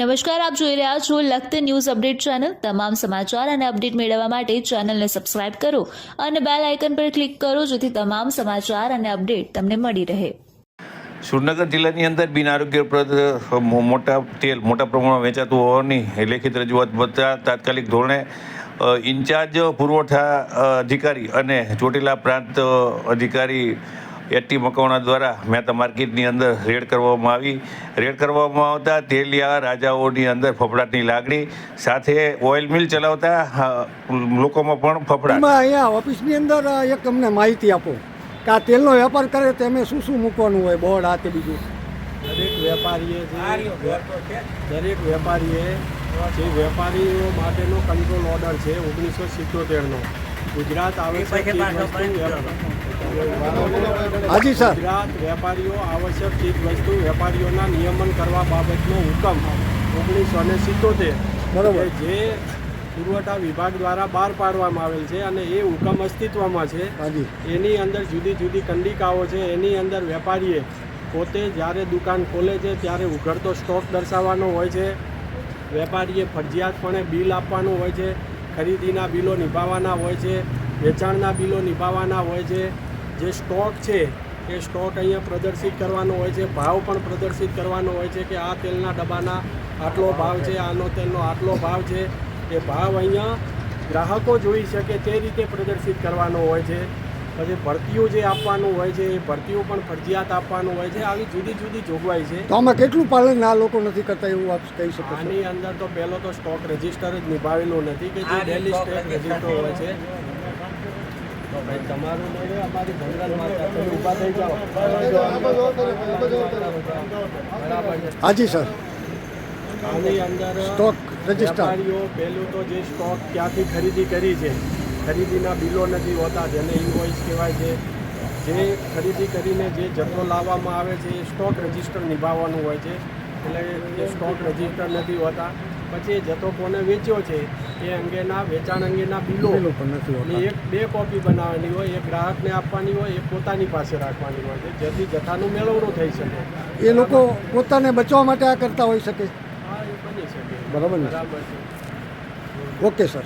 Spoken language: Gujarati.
નમસ્કાર, આપ જોઈ રહ્યા છો લખત ન્યૂઝ અપડેટ ચેનલ. તમામ સમાચાર અને અપડેટ મેળવવા માટે ચેનલને સબસ્ક્રાઇબ કરો અને બેલ આઇકન પર ક્લિક કરો, જેથી તમામ સમાચાર અને અપડેટ તમને મળી રહે. સુરનગર જિલ્લાની અંદર બિન આરોગ્યપ્રદ મોટા તેલ, મોટા પ્રમાણમાં વેચાતું હોવાની લેખિત રજૂઆત બધા તાત્કાલિક ધોરણે ઇન્ચાર્જ પુરવઠા અધિકારી અને ચોટીલા પ્રાંત અધિકારી એટી મકવાણા દ્વારા મહેતા માર્કેટની અંદર રેડ કરવામાં આવી. રેડ કરવામાં આવતા તેલિયા રાજાઓની અંદર ફફડાટની લાગણી સાથે ઓઇલ મિલ ચલાવતા લોકોમાં પણ ફફડાટ. અહીંયા ઓફિસની અંદર એક અમને માહિતી આપો કે આ તેલનો વેપાર કરે તો એમે શું શું મૂકવાનું હોય બોર્ડ આ તે બીજું. દરેક વેપારીએ દરેક વેપારીએ જે વેપારીઓ માટેનો કંટ્રોલ ઓર્ડર છે ઓગણીસો સિત્તોતેરનો. ગુજરાત આવે વેપ- હાજી સર ગુજરાત વેપારીઓ આવશ્યક ચીજવસ્તુ વેપારીઓના નિયમન કરવા બાબતનો હુકમ ઓગણીસો ને સિત્તોતેર બરોબર. જે પુરવઠા વિભાગ દ્વારા બહાર પાડવામાં આવેલ છે અને એ હુકમ અસ્તિત્વમાં છે એની અંદર જુદી જુદી કંડિકાઓ છે એની અંદર વેપારીએ પોતે જ્યારે દુકાન ખોલે છે ત્યારે ઉઘડતો સ્ટોક દર્શાવવાનો હોય છે વેપારીએ ફરજિયાતપણે બિલ આપવાનું હોય છે ખરીદીના બિલો નિભાવવાના હોય છે વેચાણના બિલો નિભાવવાના હોય છે જે સ્ટોક છે એ સ્ટોક અહીંયા પ્રદર્શિત કરવાનો હોય છે ભાવ પણ પ્રદર્શિત કરવાનો હોય છે કે આ તેલના ડબ્બાના આટલો ભાવ છે આનો તેલનો આટલો ભાવ છે એ ભાવ અહીંયા ગ્રાહકો જોઈ શકે તે રીતે પ્રદર્શિત કરવાનો હોય છે. પછી ભરતીઓ જે આપવાનું હોય છે એ ભરતીઓ પણ ફરજિયાત આપવાનું હોય છે આવી જુદી જુદી જોગવાઈ છે. તો આમાં કેટલું પાલન આ લોકો નથી કરતા એવું આપ કહી શકો આની અંદર તો પહેલો તો સ્ટોક રજિસ્ટર જ નિભાવેલું નથી કે જે ડેલી સ્ટેક રજિસ્ટર હોય છે. તમારું નહીં અમારી ભંગાર માતા. તમે ઊભા થઈ જાઓ. હાજી સર. આની અંદર સ્ટોક વેપારીઓ પહેલું તો જે સ્ટોક ક્યાંથી ખરીદી કરી છે ખરીદીના બિલો નથી હોતા જેને ઇન્વોઇસ કહેવાય છે. જે ખરીદી કરીને જે જથ્થો લાવવામાં આવે છે એ સ્ટોક રજિસ્ટર નિભાવવાનું હોય છે. એટલે એ સ્ટોક રજિસ્ટર નથી હોતા. પછી એ જથ્થો કોને વેચ્યો છે એ અંગેના વેચાણ અંગેના બિલો. હોતા. એક બે કોપી બનાવવાની હોય એક ગ્રાહકને આપવાની હોય એક પોતાની પાસે રાખવાની હોય. છે જેથી જથ્થાનું મેળવણું થઈ શકે. એ લોકો પોતાને બચવા માટે આ કરતા હોઈ શકે. હા એ બની શકે. બરાબર ને? બરાબર છે. Okay sir.